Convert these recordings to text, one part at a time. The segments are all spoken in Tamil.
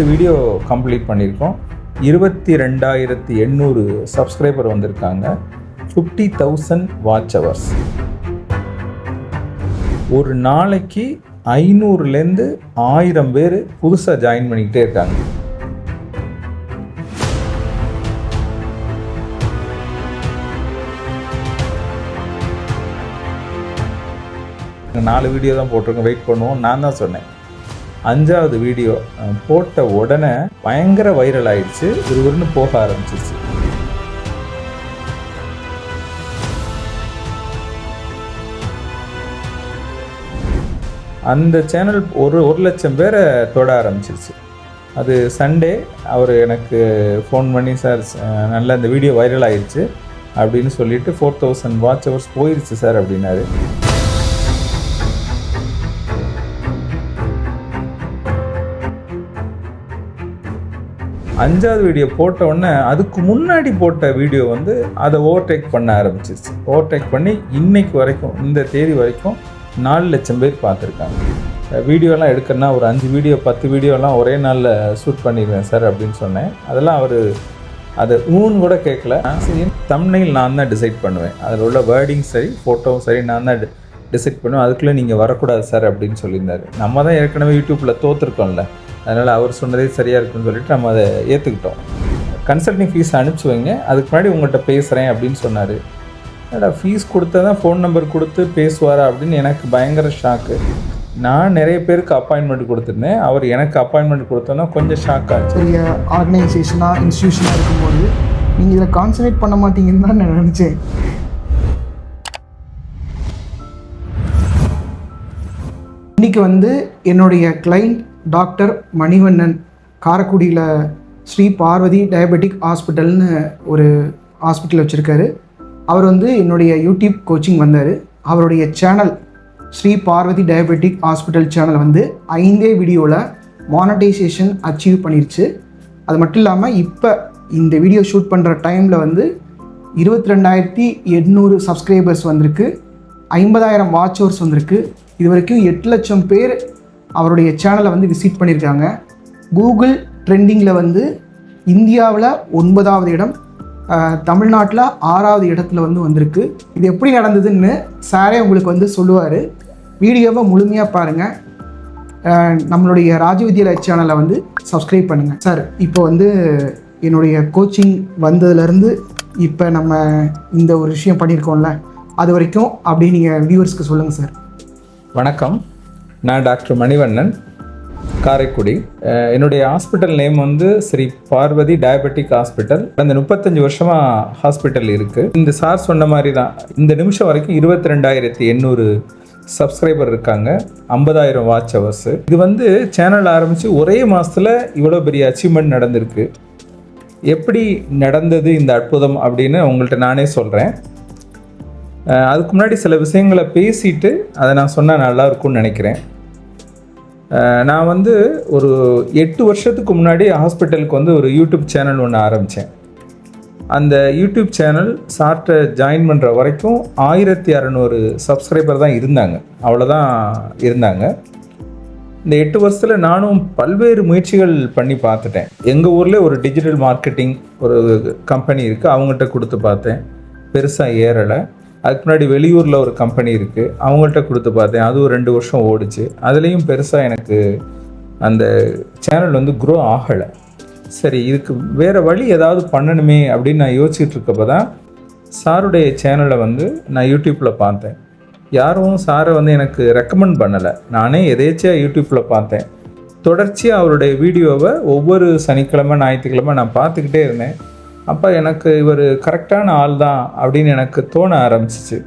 பத்து வீடியோ கம்ப்ளீட் பண்ணியிருக்கோம். இருபத்தி ரெண்டாயிரத்தி எண்ணூறு சப்ஸ்கிரைபர் வந்திருக்காங்க. ஃபிஃப்டி தௌசண்ட் வாட்ச் ஹவர்ஸ் ஒரு நாளைக்கு ஐநூறுலேருந்து ஆயிரம் பேர் புதுசாக ஜாயின் பண்ணிக்கிட்டே இருக்காங்க. நாலு வீடியோ தான் போட்டிருக்கோம். வெயிட் பண்ணுவோம். நான் தான் சொன்னேன். அஞ்சாவது வீடியோ போட்ட உடனே பயங்கர வைரல் ஆயிடுச்சு. ஒருவருன்னு போக ஆரம்பிச்சிருச்சு. அந்த சேனல் ஒரு ஒரு லட்சம் பேரை தொட ஆரம்பிச்சிருச்சு. அது சண்டே அவர் எனக்கு ஃபோன் பண்ணி சார் நல்ல இந்த வீடியோ வைரல் ஆயிடுச்சு அப்படின்னு சொல்லிட்டு ஃபோர் தௌசண்ட் வாட்ச் ஹவர்ஸ் போயிருச்சு சார் அப்படின்னாரு. அஞ்சாவது வீடியோ போட்ட உடனே அதுக்கு முன்னாடி போட்ட வீடியோ வந்து அதை ஓவர்டேக் பண்ண ஆரம்பிச்சிருச்சு. ஓவர்டேக் பண்ணி இன்னைக்கு வரைக்கும் இந்த தேதி வரைக்கும் நாலு லட்சம் பேர் பார்த்துருக்காங்க. வீடியோலாம் எடுக்கணும்னா ஒரு அஞ்சு வீடியோ பத்து வீடியோலாம் ஒரே நாளில் ஷூட் பண்ணிடுவேன் சார் அப்படின்னு சொன்னேன். அதெல்லாம் அவர் அதை ஊன்னு கூட கேட்கல. சரி தம்னையில் நான் தான் டிசைட் பண்ணுவேன். அதில் உள்ள வேர்டிங் சரி ஃபோட்டோவும் சரி நான் தான் டிசைட் பண்ணுவேன். அதுக்குள்ளே நீங்கள் வரக்கூடாது சார் அப்படின்னு சொல்லியிருந்தார். நம்ம தான் ஏற்கனவே யூடியூப்பில் தோற்றுருக்கோம்ல அதனால் அவர் சொன்னதே சரியாக இருக்குன்னு சொல்லிட்டு நம்ம அதை ஏற்றுக்கிட்டோம் கன்சல்டிங் ஃபீஸ் அனுப்பிச்சி வைங்க. அதுக்கு முன்னாடி உங்கள்கிட்ட பேசுகிறேன் அப்படின்னு சொன்னார். என்னடா ஃபீஸ் கொடுத்தா தான் ஃபோன் நம்பர் கொடுத்து பேசுவாரா அப்படின்னு எனக்கு பயங்கர ஷாக்கு நான் நிறைய பேருக்கு அப்பாயின்மெண்ட் கொடுத்துருந்தேன். அவர் எனக்கு அப்பாயின்மெண்ட் கொடுத்தோன்னா கொஞ்சம் ஷாக் ஆச்சு. பெரிய ஆர்கனைசேஷனாக இன்ஸ்டியூஷனாக இருக்கும்போது நீங்கள் இதில் கான்சன்ட்ரேட் பண்ண மாட்டீங்கன்னு தான் நான் நினச்சேன். இன்றைக்கி வந்து என்னுடைய கிளைண்ட் டாக்டர் மணிவண்ணன் காரைக்குடியில் ஸ்ரீ பார்வதி டயபெட்டிக் ஹாஸ்பிட்டல்னு ஒரு ஹாஸ்பிட்டல் வச்சுருக்காரு. அவர் வந்து என்னுடைய யூடியூப் கோச்சிங் வந்தார். அவருடைய channel Sri Parvathi diabetic hospital channel வந்து ஐந்தே வீடியோவில் மானடைசேஷன் அச்சீவ் பண்ணிருச்சு. அது மட்டும் இல்லாமல் இப்போ இந்த வீடியோ ஷூட் பண்ணுற டைமில் வந்து இருபத்தி ரெண்டாயிரத்தி எண்ணூறு சப்ஸ்கிரைபர்ஸ் வந்திருக்கு. ஐம்பதாயிரம் வாட்ச் ஹவர்ஸ் வந்திருக்கு. இது வரைக்கும் எட்டு லட்சம் பேர் அவருடைய சேனலை வந்து விசிட் பண்ணியிருக்காங்க கூகுள் ட்ரெண்டிங்கில் வந்து இந்தியாவில் ஒன்பதாவது இடம் தமிழ்நாட்டில் ஆறாவது இடத்துல வந்து வந்திருக்கு. இது எப்படி நடந்ததுன்னு சாரே உங்களுக்கு வந்து சொல்லுவார். வீடியோவை முழுமையாக பாருங்கள் நம்மளுடைய ராஜவித்யாலய சேனலை வந்து சப்ஸ்கிரைப் பண்ணுங்கள் சார் இப்போ வந்து என்னுடைய கோச்சிங் வந்ததுலேருந்து இப்போ நம்ம இந்த ஒரு விஷயம் பண்ணியிருக்கோம்ல அது வரைக்கும் அப்படியே நீங்கள் வியூவர்ஸ்க்கு சொல்லுங்கள் சார் வணக்கம். நான் டாக்டர் மணிவண்ணன் காரைக்குடி. என்னுடைய ஹாஸ்பிட்டல் நேம் வந்து ஸ்ரீ பார்வதி டயபெட்டிக் ஹாஸ்பிட்டல். அந்த முப்பத்தஞ்சு வருஷமாக ஹாஸ்பிட்டல் இருக்குது இந்த சார் சொன்ன மாதிரி தான் இந்த நிமிஷம் வரைக்கும் இருபத்தி ரெண்டாயிரத்தி எண்ணூறு சப்ஸ்கிரைபர் இருக்காங்க. ஐம்பதாயிரம் வாட்ச் ஹவர்ஸு. இது வந்து சேனல் ஆரம்பித்து ஒரே மாதத்தில் இவ்வளோ பெரிய அச்சீவ்மெண்ட் நடந்திருக்கு. எப்படி நடந்தது இந்த அற்புதம் அப்படின்னு உங்கள்கிட்ட நானே சொல்கிறேன் அதுக்கு முன்னாடி சில விஷயங்களை பேசிட்டு அதை நான் சொன்னால் நல்லா இருக்கும்னு நினைக்கிறேன். நான் வந்து ஒரு எட்டு வருஷத்துக்கு முன்னாடி ஹாஸ்பிட்டலுக்கு வந்து ஒரு யூடியூப் சேனல் ஒன்று ஆரம்பித்தேன் அந்த யூடியூப் சேனல் சார்ட்டை ஜாயின் பண்ணுற வரைக்கும் ஆயிரத்தி அறநூறு சப்ஸ்கிரைபர் தான் இருந்தாங்க. அவ்வளோதான் இருந்தாங்க. இந்த எட்டு வருஷத்தில் நானும் பல்வேறு முயற்சிகள் பண்ணி பார்த்துட்டேன். எங்கள் ஊரில் ஒரு டிஜிட்டல் மார்க்கெட்டிங் ஒரு கம்பெனி இருக்குது அவங்ககிட்ட கொடுத்து பார்த்தேன். பெருசாக ஏறலை. அதுக்கு முன்னாடி வெளியூரில் ஒரு கம்பெனி இருக்குது அவங்கள்ட்ட கொடுத்து பார்த்தேன். அது ஒரு ரெண்டு வருஷம் ஓடிச்சு. அதுலேயும் பெருசாக எனக்கு அந்த சேனல் வந்து க்ரோ ஆகலை. சரி இதுக்கு வேறு வழி ஏதாவது பண்ணணுமே அப்படின்னு நான் யோசிச்சுட்டு இருக்கப்போ தான் சாருடைய சேனலை வந்து நான் யூடியூப்பில் பார்த்தேன். யாரும் சாரை வந்து எனக்கு ரெக்கமெண்ட் பண்ணலை. நானே எதேச்சியாக யூடியூப்பில் பார்த்தேன். தொடர்ச்சியாக அவருடைய வீடியோவை ஒவ்வொரு சனிக்கிழமை ஞாயிற்றுக்கிழமை நான் பார்த்துக்கிட்டே இருந்தேன். அப்போ எனக்கு இவர் கரெக்டான ஆள் தான் அப்படின்னு எனக்கு தோண ஆரம்பிச்சிச்சு.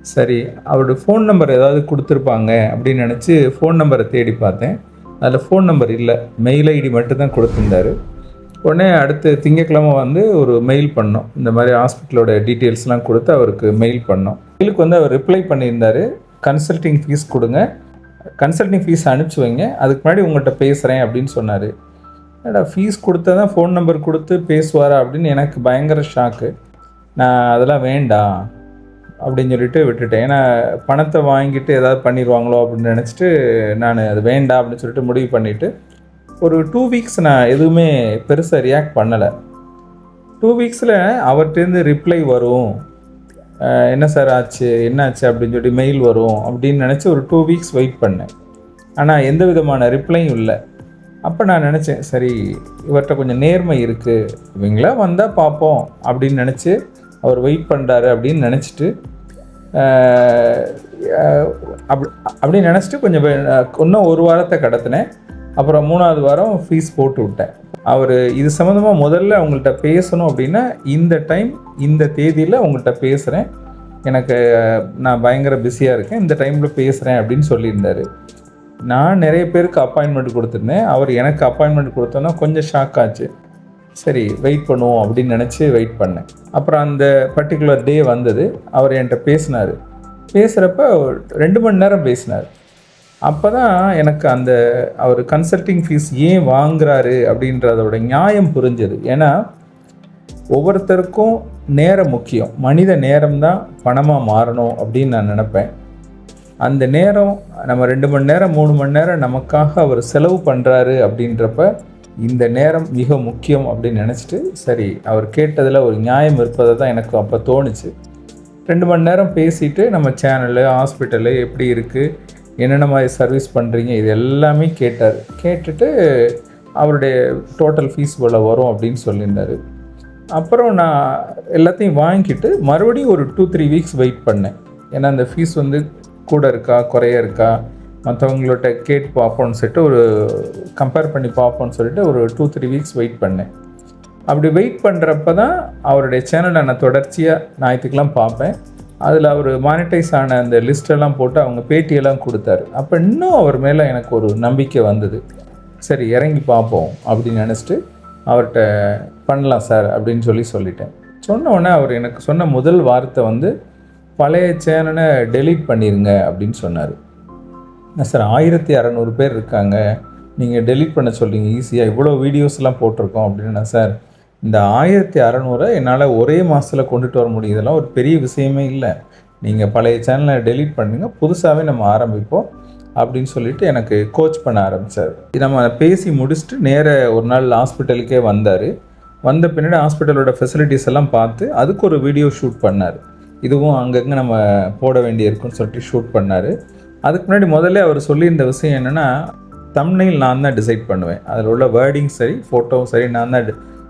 சரி அவருடைய ஃபோன் நம்பர் ஏதாவது கொடுத்துருப்பாங்க அப்படின்னு நினச்சி ஃபோன் நம்பரை தேடி பார்த்தேன். அதில் ஃபோன் நம்பர் இல்லை மெயில் ஐடி மட்டும்தான் கொடுத்துருந்தாரு. உடனே அடுத்து திங்கக்கிழமை வந்து ஒரு மெயில் பண்ணோம். இந்த மாதிரி ஹாஸ்பிட்டலோட டீட்டெயில்ஸ்லாம் கொடுத்து அவருக்கு மெயில் பண்ணோம். மெயிலுக்கு வந்து அவர் ரிப்ளை பண்ணியிருந்தாரு. கன்சல்டிங் ஃபீஸ் கொடுங்க. கன்சல்டிங் ஃபீஸ் அனுப்பிச்சி வைங்க. அதுக்கு முன்னாடி உங்கள்கிட்ட பேசுகிறேன் அப்படின்னு சொன்னார். என்னடா ஃபீஸ் கொடுத்தா தான் ஃபோன் நம்பர் கொடுத்து பேசுவாரா அப்படின்னு எனக்கு பயங்கர ஷாக்கு நான் அதெல்லாம் வேண்டாம் அப்படின்னு சொல்லிட்டு விட்டுட்டேன். ஏன்னா பணத்தை வாங்கிட்டு ஏதாவது பண்ணிடுவாங்களோ அப்படின்னு நினச்சிட்டு நான் அது வேண்டாம் அப்படின்னு சொல்லிட்டு முடிவு பண்ணிவிட்டு ஒரு டூ வீக்ஸ் நான் எதுவுமே பெருசாக ரியாக்ட் பண்ணலை. டூ வீக்ஸில் அவர்கிட்டேருந்து ரிப்ளை வரும். என்ன சார் ஆச்சு என்னாச்சு அப்படின்னு சொல்லி மெயில் வரும் அப்படின்னு நினச்சி ஒரு டூ வீக்ஸ் வெயிட் பண்ணேன். ஆனால் எந்த விதமான ரிப்ளையும் இல்லை. அப்போ நான் நினச்சேன் சரி இவர்கிட்ட கொஞ்சம் நேர்மை இருக்குது இவங்களா வந்தால் பார்ப்போம் அப்படின்னு நினச்சி அவர் வெயிட் பண்ணுறாரு அப்படின்னு நினச்சிட்டு அப்படி அப்படின்னு நினச்சிட்டு கொஞ்சம் இன்னும் ஒரு வாரத்தை கடத்தினேன். அப்புறம் மூணாவது வாரம் ஃபீஸ் போட்டு விட்டேன். அவர் இது சம்மந்தமாக முதல்ல அவங்கள்ட்ட பேசணும் அப்படின்னா இந்த டைம் இந்த தேதியில் அவங்கள்ட்ட பேசுகிறேன் எனக்கு நான் பயங்கர பிஸியாக இருக்கேன். இந்த டைமில் பேசுகிறேன் அப்படின்னு சொல்லியிருந்தார். நான் நிறைய பேருக்கு அப்பாயின்மெண்ட் கொடுத்துருந்தேன். அவர் எனக்கு அப்பாயின்மெண்ட் கொடுத்தோன்னா கொஞ்சம் ஷாக் ஆச்சு. சரி வெயிட் பண்ணுவோம் அப்படின்னு நினச்சி வெயிட் பண்ணேன். அப்புறம் அந்த பர்டிகுலர் டே வந்தது. அவர் என்கிட்ட பேசினார். பேசுகிறப்ப ரெண்டு மணி நேரம் பேசினார். அப்போ தான் எனக்கு அந்த அவர் கன்சல்டிங் ஃபீஸ் ஏன் வாங்குறாரு அப்படின்றதோட நியாயம் புரிஞ்சது. ஏன்னா ஒவ்வொருத்தருக்கும் நேரம் முக்கியம். மனித நேரம் தான் பணமாக மாறணும் அப்படின்னு நான் நினப்பேன். அந்த நேரம் நம்ம ரெண்டு மணி நேரம் மூணு மணி நேரம் நமக்காக அவர் செலவு பண்ணுறாரு அப்படின்றப்ப இந்த நேரம் மிக முக்கியம் அப்படின்னு நினச்சிட்டு சரி அவர் கேட்டதில் ஒரு நியாயம் இருப்பதை தான் எனக்கு அப்போ தோணுச்சு. ரெண்டு மணி நேரம் பேசிட்டு நம்ம சேனலு ஹாஸ்பிட்டலு எப்படி இருக்குது என்னென்ன மாதிரி சர்வீஸ் பண்ணுறீங்க இது எல்லாமே கேட்டார். கேட்டுட்டு அவருடைய டோட்டல் ஃபீஸ் இவ்வளோ வரும் அப்படின்னு சொல்லியிருந்தார். அப்புறம் நான் எல்லாத்தையும் வாங்கிட்டு மறுபடியும் ஒரு டூ த்ரீ வீக்ஸ் வெயிட் பண்ணேன். ஏன்னா அந்த ஃபீஸ் வந்து கூட இருக்கா குறைய இருக்கா? மற்றவங்கள்ட்ட கேட்டு பார்ப்போம்னு சொல்லிட்டு ஒரு கம்பேர் பண்ணி பார்ப்போம்னு சொல்லிட்டு ஒரு டூ த்ரீ வீக்ஸ் வெயிட் பண்ணேன். அப்படி வெயிட் பண்ணுறப்ப தான் அவருடைய சேனலை நான் தொடர்ச்சியாக ஞாயிற்றுக்கெலாம் பார்ப்பேன். அதில் அவர் மானிட்டைஸ் ஆன அந்த லிஸ்டெல்லாம் போட்டு அவங்க பேட்டியெல்லாம் கொடுத்தாரு. அப்போ இன்னும் அவர் மேலே எனக்கு ஒரு நம்பிக்கை வந்தது. சரி இறங்கி பார்ப்போம் அப்படின்னு நினச்சிட்டு அவர்கிட்ட பண்ணலாம் சார் அப்படின்னு சொல்லி சொல்லிட்டேன். சொன்ன உடனே அவர் எனக்கு சொன்ன முதல் வார்த்தை வந்து பழைய சேனலை டெலீட் பண்ணிடுங்க அப்படின்னு சொன்னார். என்ன சார் ஆயிரத்தி அறநூறு பேர் இருக்காங்க. நீங்கள் டெலீட் பண்ண சொல்கிறீங்க ஈஸியாக இவ்வளோ வீடியோஸ்லாம் போட்டிருக்கோம் அப்படின்னா சார்? இந்த ஆயிரத்தி அறநூறை என்னால் ஒரே மாதத்தில் கொண்டுட்டு வர முடியும். இதெல்லாம் ஒரு பெரிய விஷயமே இல்லை. நீங்கள் பழைய சேனலை டெலீட் பண்ணுங்கள் புதுசாகவே நம்ம ஆரம்பிப்போம் அப்படின்னு சொல்லிட்டு எனக்கு கோச் பண்ண ஆரம்பித்தார் நம்ம பேசி முடிச்சுட்டு நேர ஒரு நாள் ஹாஸ்பிட்டலுக்கே வந்தார். வந்த பின்னாடி ஹாஸ்பிட்டலோட ஃபெசிலிட்டிஸ் எல்லாம் பார்த்து அதுக்கு ஒரு வீடியோ ஷூட் பண்ணார். இதுவும் அங்கங்கே நம்ம போட வேண்டியிருக்குன்னு சொல்லிட்டு ஷூட் பண்ணார். அதுக்கு முன்னாடி முதல்ல அவர் சொல்லியிருந்த விஷயம் என்னென்னா தம்னையில் நான் தான் டிசைட் பண்ணுவேன். அதில் உள்ள வேர்டிங் சரி ஃபோட்டோவும் சரி நான் தான்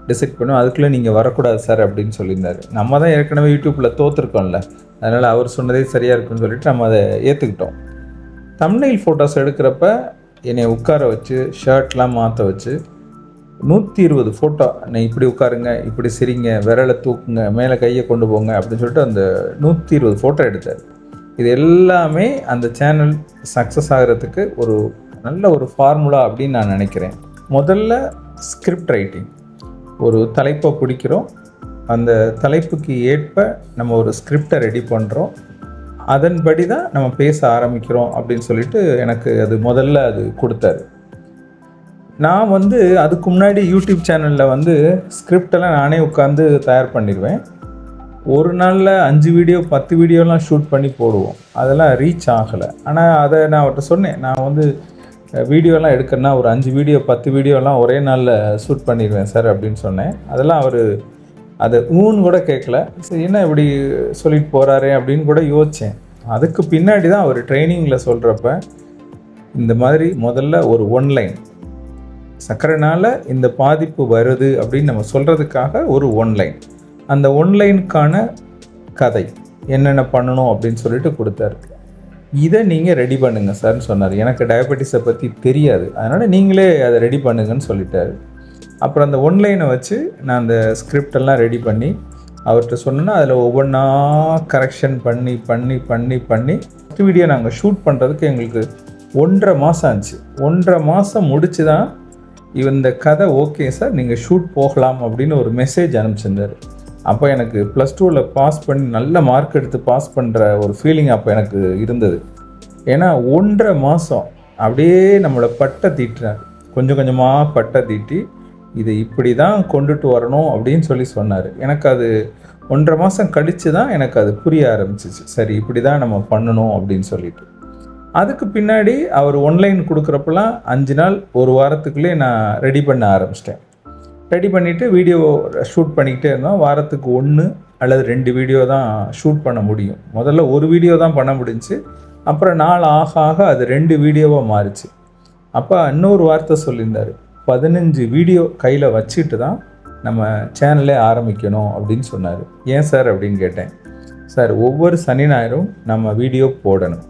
டிசைட் பண்ணுவேன். அதுக்குள்ளே நீங்கள் வரக்கூடாது சார் அப்படின்னு சொல்லியிருந்தார். நம்ம தான் ஏற்கனவே யூடியூப்பில் தோற்றுருக்கோம்ல அதனால் அவர் சொன்னதே சரியாக இருக்குன்னு சொல்லிட்டு நம்ம அதை ஏற்றுக்கிட்டோம் தம்னையில் ஃபோட்டோஸ் எடுக்கிறப்ப என்னை உட்கார வச்சு ஷர்ட்லாம் மாற்ற வச்சு நூற்றி இருபது ஃபோட்டோ நீ இப்படி உட்காருங்க இப்படி சிரிங்க விரலை தூக்குங்க மேலே கையை கொண்டு போங்க அப்படின்னு சொல்லிட்டு அந்த நூற்றி இருபது ஃபோட்டோ எடுத்தார். இது எல்லாமே அந்த சேனல் சக்ஸஸ் ஆகிறதுக்கு ஒரு நல்ல ஒரு ஃபார்முலா அப்படின்னு நான் நினைக்கிறேன். முதல்ல ஸ்கிரிப்ட் ரைட்டிங் ஒரு தலைப்பை பிடிக்கிறோம். அந்த தலைப்புக்கு ஏற்ப நம்ம ஒரு ஸ்கிரிப்டை ரெடி பண்ணுறோம் அதன்படி தான் நம்ம பேச ஆரம்பிக்கிறோம் அப்படின்னு சொல்லிட்டு எனக்கு அது முதல்ல அது கொடுத்தாரு. நான் வந்து அதுக்கு முன்னாடி யூடியூப் சேனலில் வந்து ஸ்கிரிப்டெல்லாம் நானே உட்காந்து தயார் பண்ணிடுவேன். ஒரு நாளில் அஞ்சு வீடியோ பத்து வீடியோலாம் ஷூட் பண்ணி போடுவோம். அதெல்லாம் ரீச் ஆகலை. ஆனால் அதை நான் அவர்கிட்ட சொன்னேன். நான் வந்து வீடியோலாம் எடுக்கிறேன்னா ஒரு அஞ்சு வீடியோ பத்து வீடியோலாம் ஒரே நாளில் ஷூட் பண்ணிடுவேன் சார் அப்படின்னு சொன்னேன். அதெல்லாம் அவர் அதை ஊன்னு கூட கேட்கல. சரி என்ன இப்படி சொல்லிட்டு போகிறாரு அப்படின்னு கூட யோசித்தேன் அதுக்கு பின்னாடி தான் அவர் ட்ரைனிங்கில் சொல்கிறப்ப இந்த மாதிரி முதல்ல ஒரு ஒன்லைன் சர்க்கரைனால் இந்த பாதிப்பு வருது அப்படின்னு நம்ம சொல்கிறதுக்காக ஒரு ஒன்லைன் அந்த ஒன்லைனுக்கான கதை என்னென்ன பண்ணணும் அப்படின்னு சொல்லிட்டு கொடுத்தாரு. இதை நீங்கள் ரெடி பண்ணுங்கள் சார்னு சொன்னார். எனக்கு டயபெட்டிஸை பற்றி தெரியாது. அதனால் நீங்களே அதை ரெடி பண்ணுங்கன்னு சொல்லிட்டாரு. அப்புறம் அந்த ஒன்லைனை வச்சு நான் அந்த ஸ்கிரிப்டெல்லாம் ரெடி பண்ணி அவர்கிட்ட சொன்னேன்னா அதில் ஒவ்வொன்றா கரெக்ஷன் பண்ணி பண்ணி பண்ணி பண்ணி ஃபஸ்ட் வீடியோ நாங்கள் ஷூட் பண்ணுறதுக்கு எங்களுக்கு ஒன்றரை மாதம் ஆச்சு. ஒன்றரை மாதம் முடிச்சு தான் இந்த கதை ஓகே சார் நீங்கள் ஷூட் போகலாம் அப்படின்னு ஒரு மெசேஜ் அனுப்பிச்சிருந்தார். அப்போ எனக்கு ப்ளஸ் டூவில் பாஸ் பண்ணி நல்ல மார்க் எடுத்து பாஸ் பண்ணுற ஒரு ஃபீலிங் அப்போ எனக்கு இருந்தது. ஏன்னா ஒன்றரை மாதம் அப்படியே நம்மளை பட்டை தீட்டினார் கொஞ்சம் கொஞ்சமாக பட்டை தீட்டி இதை இப்படி தான் கொண்டுட்டு வரணும் அப்படின்னு சொல்லி சொன்னார். எனக்கு அது ஒன்றரை மாதம் கழித்து தான் எனக்கு அது புரிய ஆரம்பிச்சிச்சு. சரி இப்படி தான் நம்ம பண்ணணும் அப்படின்னு சொல்லிட்டு. அதுக்கு பின்னாடி அவர் ஒன்லைன் கொடுக்குறப்பெல்லாம் அஞ்சு நாள் ஒரு வாரத்துக்குள்ளே நான் ரெடி பண்ண ஆரம்பிச்சிட்டேன். ரெடி பண்ணிவிட்டு வீடியோ ஷூட் பண்ணிக்கிட்டே இருந்தோம். வாரத்துக்கு ஒன்று அல்லது ரெண்டு வீடியோ தான் ஷூட் பண்ண முடியும். முதல்ல ஒரு வீடியோ தான் பண்ண முடிஞ்சுச்சு அப்புறம் நாள் ஆக ஆக அது ரெண்டு வீடியோவாக மாறிச்சு. அப்போ இன்னொரு வார்த்தை சொல்லியிருந்தார் பதினஞ்சு வீடியோ கையில் வச்சுட்டு தான் நம்ம சேனலே ஆரம்பிக்கணும் அப்படின்னு சொன்னார். ஏன் சார் அப்படின்னு கேட்டேன். சார் ஒவ்வொரு சனி ஞாயிறும் நம்ம வீடியோ போடணும்.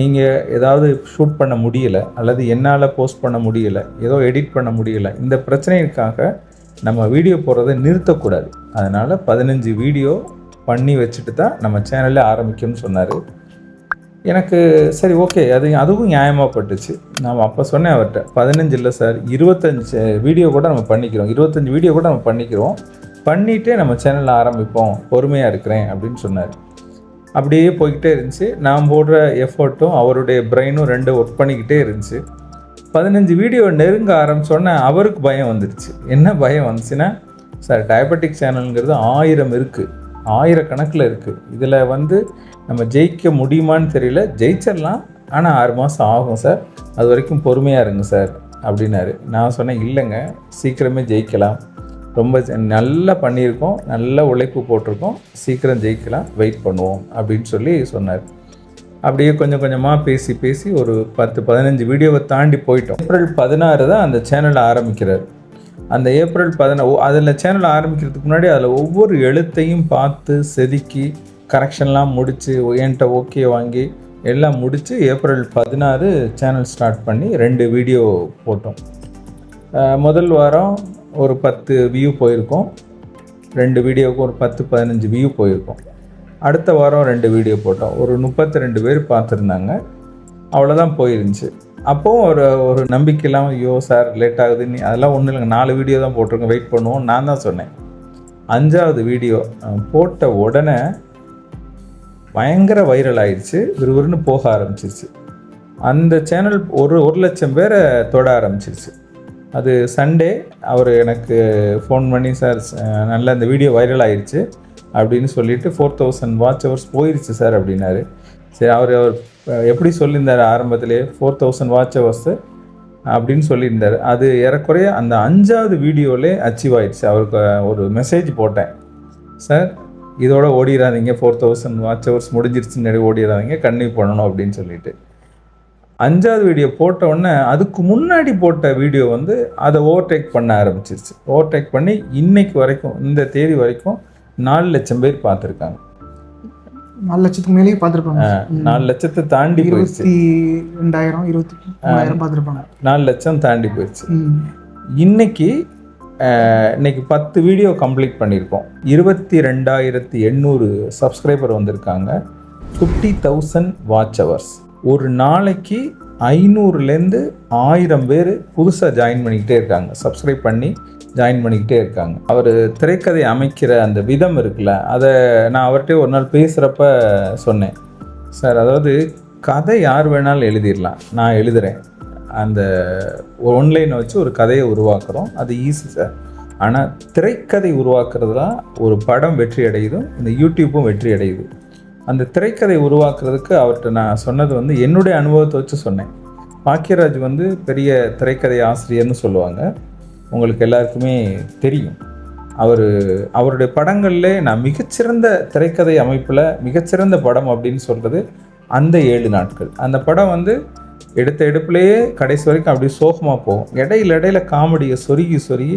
நீங்கள் ஏதாவது ஷூட் பண்ண முடியல அல்லது என்னால் போஸ்ட் பண்ண முடியல ஏதோ எடிட் பண்ண முடியல இந்த பிரச்சனைக்காக நம்ம வீடியோ போடுறதை நிறுத்தக்கூடாது. அதனால் பதினஞ்சு வீடியோ பண்ணி வச்சுட்டு தான் நம்ம சேனலே ஆரம்பிக்கணும்னு சொன்னார். எனக்கு சரி ஓகே அது அதுவும் நியாயமாக பட்டுச்சு. நான் அப்போ சொன்னேன் அவர்கிட்ட பதினஞ்சு இல்லை சார் இருபத்தஞ்சு வீடியோ கூட நம்ம பண்ணிக்கிறோம். இருபத்தஞ்சி வீடியோ கூட நம்ம பண்ணிக்கிறோம். பண்ணிகிட்டே நம்ம சேனலில் ஆரம்பிப்போம். பொறுமையாக இருக்கிறேன் அப்படின்னு சொன்னார். அப்படியே போய்கிட்டே இருந்துச்சு. நான் போடுற எஃபர்ட்டும் அவருடைய பிரெயினும் ரெண்டு ஒர்க் பண்ணிக்கிட்டே இருந்துச்சு. பதினஞ்சு வீடியோ நெருங்க ஆரம்பித்தோடனே அவருக்கு பயம் வந்துடுச்சு என்ன பயம் வந்துச்சுன்னா சார் டயபெட்டிக் சேனலுங்கிறது ஆயிரம் இருக்குது ஆயிரக்கணக்கில் இருக்குது இதில் வந்து நம்ம ஜெயிக்க முடியுமான்னு தெரியல. ஜெயிச்சிடலாம். ஆனால் ஆறு மாதம் ஆகும் சார். அது வரைக்கும் பொறுமையாக இருங்க சார் அப்படின்னாரு. நான் சொன்னேன் இல்லைங்க. சீக்கிரமே ஜெயிக்கலாம். ரொம்ப நல்லா பண்ணியிருக்கோம். நல்ல உழைப்பு போட்டிருக்கோம். சீக்கிரம் ஜெயிக்கலாம். வெயிட் பண்ணுவோம் அப்படின்னு சொல்லி சொன்னார். அப்படியே கொஞ்சம் கொஞ்சமாக பேசி பேசி ஒரு பத்து பதினஞ்சு வீடியோவை தாண்டி போயிட்டோம். ஏப்ரல் பதினாறு தான் அந்த சேனலை ஆரம்பிக்கிறார். அந்த ஏப்ரல் பதினா அதில் சேனல் ஆரம்பிக்கிறதுக்கு முன்னாடி அதில் ஒவ்வொரு எழுத்தையும் பார்த்து செதுக்கி கரெக்ஷன்லாம் முடித்து என்கிட்ட ஓகே வாங்கி எல்லாம் முடித்து ஏப்ரல் பதினாறு சேனல் ஸ்டார்ட் பண்ணி ரெண்டு வீடியோ போட்டோம். முதல் வாரம் ஒரு பத்து வியூ போயிருக்கோம். ரெண்டு வீடியோவுக்கு ஒரு பத்து பதினஞ்சு வியூ போயிருக்கோம். அடுத்த வாரம் ரெண்டு வீடியோ போட்டோம். ஒரு முப்பத்தி ரெண்டு பேர் பார்த்துருந்தாங்க. அவ்வளோதான் போயிருந்துச்சு. அப்போவும் ஒரு ஒரு நம்பிக்கையெல்லாம் ஐயோ சார் லேட் ஆகுதுன்னு அதெல்லாம் ஒன்றும் இல்லைங்க. நாலு வீடியோ தான் போட்டிருக்கோம். வெயிட் பண்ணுவோம் நான் தான் சொன்னேன். அஞ்சாவது வீடியோ போட்ட உடனே பயங்கர வைரல் ஆயிடுச்சு. விறுவிறுன்னு போக ஆரம்பிச்சிருச்சு. அந்த சேனல் ஒரு ஒரு லட்சம் பேரை தொட ஆரம்பிச்சிருச்சு. அது சண்டே அவர் எனக்கு ஃபோன் பண்ணி சார் நல்ல இந்த வீடியோ வைரல் ஆயிடுச்சு அப்படின்னு சொல்லிட்டு ஃபோர் தௌசண்ட் வாட்ச் ஹவர்ஸ் போயிருச்சு சார் அப்படின்னாரு. சரி அவர் அவர் எப்படி சொல்லியிருந்தார் ஆரம்பத்திலே? ஃபோர் தௌசண்ட் வாட்ச் ஹவர்ஸு அப்படின்னு சொல்லியிருந்தார். அது ஏறக்குறைய அந்த அஞ்சாவது வீடியோவிலே அச்சீவ் ஆயிடுச்சு அவருக்கு ஒரு மெசேஜ் போட்டேன். சார் இதோட ஓடிடாதீங்க ஃபோர் தௌசண்ட் வாட்ச் ஹவர்ஸ் முடிஞ்சிருச்சுன்னு ஓடிடாதீங்க கன்டினியூ பண்ணணும் அப்படின்னு சொல்லிட்டு. அஞ்சாவது வீடியோ போட்ட உடனே அதுக்கு முன்னாடி போட்ட வீடியோ வந்து அதை ஓவர்டேக் பண்ண ஆரம்பிச்சிருச்சு. ஓவர்டேக் பண்ணி இன்னைக்கு வரைக்கும் இந்த தேதி வரைக்கும் நாலு லட்சம் பேர் பார்த்துருக்காங்க. நாலு லட்சத்துக்கு மேலேயே பார்த்துருப்பாங்க. நாலு லட்சத்தை தாண்டி போயிடுச்சு. ரெண்டாயிரம் இருபத்தி மூணாயிரம் பார்த்துருப்பாங்க. நாலு லட்சம் தாண்டி போயிடுச்சு. இன்னைக்கு இன்னைக்கு பத்து வீடியோ கம்ப்ளீட் பண்ணியிருக்கோம். இருபத்தி ரெண்டாயிரத்தி எண்ணூறு சப்ஸ்கிரைபர் வந்திருக்காங்க. ஃபிஃப்டி தௌசண்ட் வாட்ச் ஹவர்ஸ் ஒரு நாளைக்கு ஐநூறுலேருந்து ஆயிரம் பேர் புதுசாக ஜாயின் பண்ணிக்கிட்டே இருக்காங்க. சப்ஸ்கிரைப் பண்ணி ஜாயின் பண்ணிக்கிட்டே இருக்காங்க. அவர் திரைக்கதை அமைக்கிற அந்த விதம் இருக்குல்ல அதை நான் அவர்கிட்ட ஒரு நாள் பேசுகிறப்ப சொன்னேன். சார் அதாவது கதை யார் வேணாலும் எழுதிடலாம். நான் எழுதுகிறேன் அந்த ஒன்லைனை வச்சு ஒரு கதையை உருவாக்குறோம். அது ஈஸி சார். ஆனால் திரைக்கதை உருவாக்குறது தான் ஒரு படம் வெற்றி அடையுதும் இந்த யூடியூப்பும் வெற்றி அடையுது அந்த திரைக்கதை உருவாக்குறதுக்கு அவர்கிட்ட நான் சொன்னது வந்து என்னுடைய அனுபவத்தை வச்சு சொன்னேன். பாக்கியராஜ் வந்து பெரிய திரைக்கதை ஆசிரியர்னு சொல்லுவாங்க. உங்களுக்கு எல்லாருக்குமே தெரியும். அவர் அவருடைய படங்கள்ல நான் மிகச்சிறந்த திரைக்கதை அமைப்பில் மிகச்சிறந்த படம் அப்படின்னு சொல்கிறது அந்த ஏழு நாட்கள். அந்த படம் வந்து எடுத்த எடுப்புலேயே கடைசி வரைக்கும் அப்படியே சோகமாக போகும். இடையில இடையில காமெடியை சொருகி சொருகி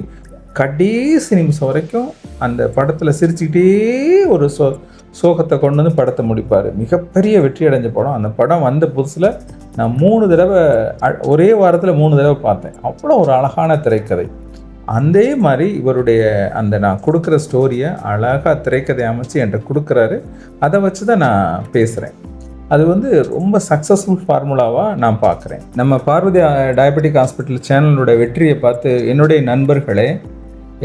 கடைசி நிமிஷம் வரைக்கும் அந்த படத்தில் சிரிச்சுக்கிட்டே ஒரு சோ சோகத்தை கொண்டு வந்து படத்தை முடிப்பார். மிகப்பெரிய வெற்றி அடைஞ்ச படம். அந்த படம் வந்த புதுசில் நான் மூணு தடவை அ- ஒரே வாரத்தில் மூணு தடவை பார்த்தேன். அவ்வளோ ஒரு அழகான திரைக்கதை. அதே மாதிரி இவருடைய அந்த நான் கொடுக்குற ஸ்டோரியை அழகாக திரைக்கதை அமைச்சு என்கிட்ட கொடுக்குறாரு. அதை வச்சு தான் நான் பேசுகிறேன் அது வந்து ரொம்ப சக்ஸஸ்ஃபுல் ஃபார்முலாவாக நான் பார்க்குறேன். நம்ம பார்வதி டயபெட்டிக் ஹாஸ்பிட்டல் சேனலோட வெற்றியை பார்த்து என்னுடைய நண்பர்களே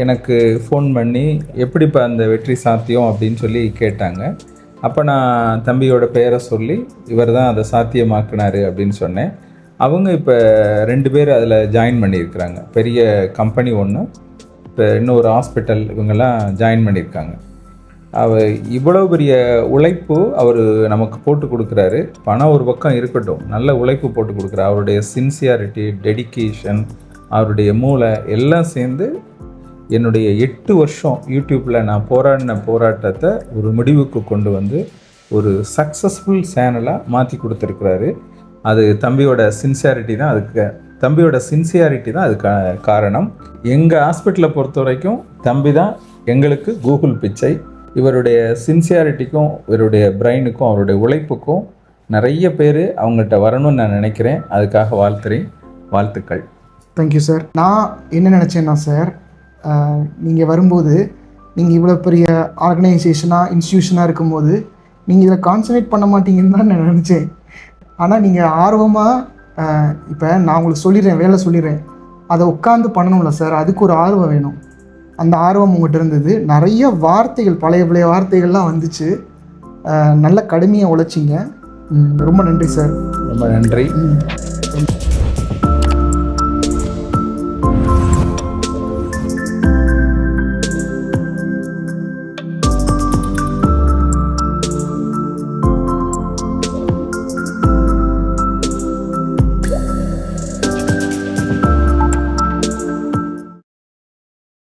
எனக்கு ஃபோன் பண்ணி எப்படிப்பா அந்த வெற்றி சாத்தியம் அப்படின்னு சொல்லி கேட்டாங்க. அப்போ நான் தம்பியோட பெயரை சொல்லி இவர் தான் அதை சாத்தியமாக்குனாரு அப்படின்னு சொன்னேன். அவங்க இப்போ ரெண்டு பேர் அதில் ஜாயின் பண்ணியிருக்கிறாங்க. பெரிய கம்பெனி ஒன்று இப்போ இன்னொரு ஹாஸ்பிட்டல் இவங்கெல்லாம் ஜாயின் பண்ணியிருக்காங்க. அவர் இவ்வளோ பெரிய உழைப்பு அவர் நமக்கு போட்டு கொடுக்குறாரு. பணம் ஒரு பக்கம் இருக்கட்டும். நல்ல உழைப்பு போட்டு கொடுக்குறாரு. அவருடைய சின்சியாரிட்டி டெடிகேஷன் அவருடைய மூளை எல்லாம் சேர்ந்து என்னுடைய எட்டு வருஷம் யூடியூப்பில் நான் போராடின போராட்டத்தை ஒரு முடிவுக்கு கொண்டு வந்து ஒரு சக்ஸஸ்ஃபுல் சேனலாக மாற்றி கொடுத்துருக்குறாரு. அது தம்பியோட சின்சியாரிட்டி தான் அதுக்கு தம்பியோட சின்சியாரிட்டி தான் அதுக்கு காரணம். எங்கள் ஹாஸ்பிட்டலை பொறுத்த வரைக்கும் தம்பி தான் எங்களுக்கு கூகுள் பிச்சை. இவருடைய சின்சியாரிட்டிக்கும் இவருடைய பிரெயினுக்கும் அவருடைய உழைப்புக்கும் நிறைய பேர் அவங்கள்ட்ட வரணும்னு நான் நினைக்கிறேன். அதுக்காக வாழ்த்துறேன். வாழ்த்துக்கள். தேங்க்யூ சார் நான் என்ன நினச்சேன்னா சார் நீங்கள் வரும்போது நீங்கள் இவ்வளோ பெரிய ஆர்கனைசேஷனாக இன்ஸ்டியூஷனாக இருக்கும்போது நீங்கள் இதில் கான்சன்ட்ரேட் பண்ண மாட்டீங்கன்னு தான் நான் நினச்சேன். ஆனால் நீங்கள் ஆர்வமாக இப்போ நான் உங்களுக்கு சொல்லிடுறேன் வேலை சொல்லிடுறேன். அதை உட்காந்து பண்ணணும்ல சார் அதுக்கு ஒரு ஆர்வம் வேணும். அந்த ஆர்வம் உங்கள்கிட்ட இருந்தது. நிறைய வார்த்தைகள் பழைய பழைய வார்த்தைகள்லாம் வந்துச்சு. நல்ல கடுமையாக உழைச்சிங்க. ரொம்ப நன்றி சார். ரொம்ப நன்றி. ம்.